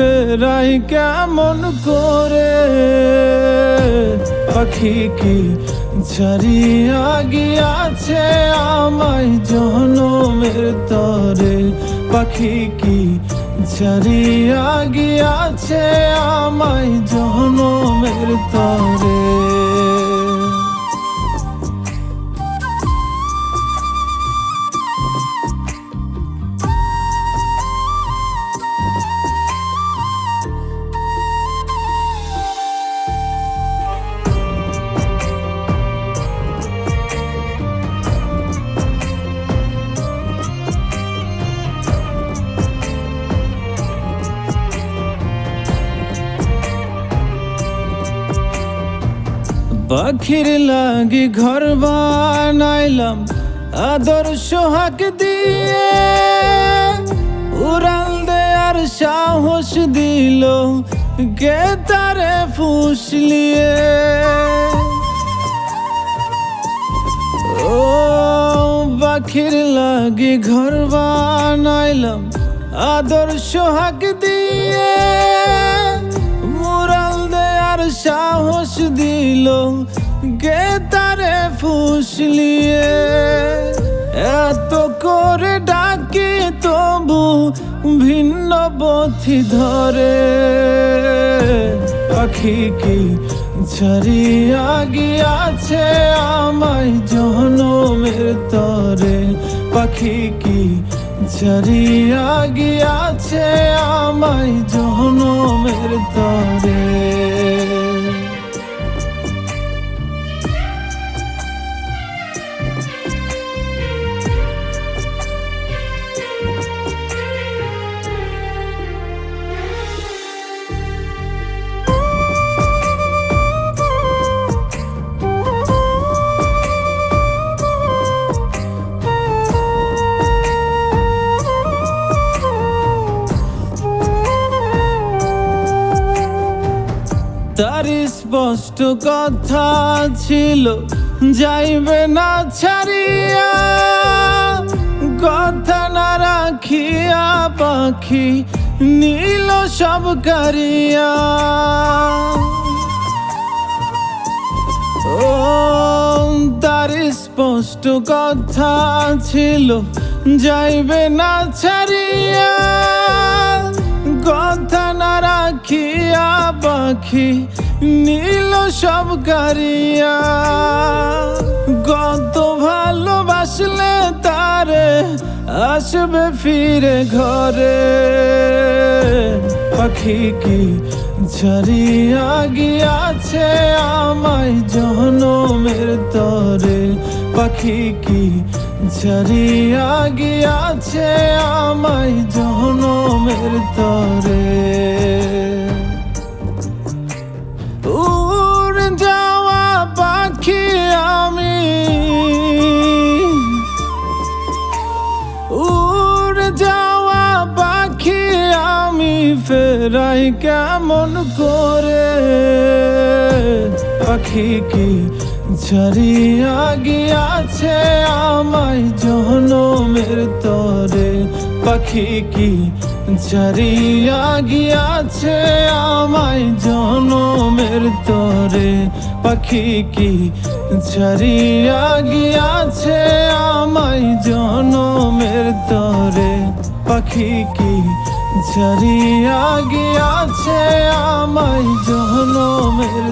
ফেরাই কেমন করে? পাখি কি ছাড়িয়া গিয়াছে আমায় জনমের তরে। পাখি কি ছাড়িয়া গিয়াছে আমায় জনমের তরে। পাখির লাগি ঘর বানাইলাম আদর সোহাগ দিয়ে। উড়াল দেয়ার সাহস দিল গে তারে ফুসলিয়ে ও পাখির লাগি ঘর বানাইলাম আদর সোহাগ দিয়ে। সাহস দিল গে তারে ফুসলিয়ে এত করে ডাকি তবু ভিন্ন পথি ধরে। পাখি কি ছাড়িয়া গিয়াছে আমায় জনমের তরে? পাখি কি ছাড়িয়া গিয়াছে আমায় জনমের তরে? তার স্পষ্ট কথা ছিল, যাইবে না ছাড়িয়া। কথা না রাখিয়া পাখি নীল সব কারিয়া। তার স্পষ্ট কথা ছিল, যাইবে না ছাড়িয়া। কথা রাখিয়া পাখি, নীল সব কারিয়া। গত ভালোবাসলে তারে আসবে ফিরে ঘরে। পাখি কি ছাড়িয়া গিয়াছে আমায় জনমের তরে? পাখি কি ছাড়িয়া গিয়াছে আমায় জনমের তরে? ফেরাই কেমন করে? পাখি কি ছাড়িয়া গিয়াছে আমায় জনমের তরে। পাখি কি ছাড়িয়া গিয়াছে আমায় জনমের তরে। পাখি কি ছাড়িয়া গিয়াছে আমায় জনমের তরে। পাখি কি ছাড়িয়া গিয়াছে আমায় জহনমের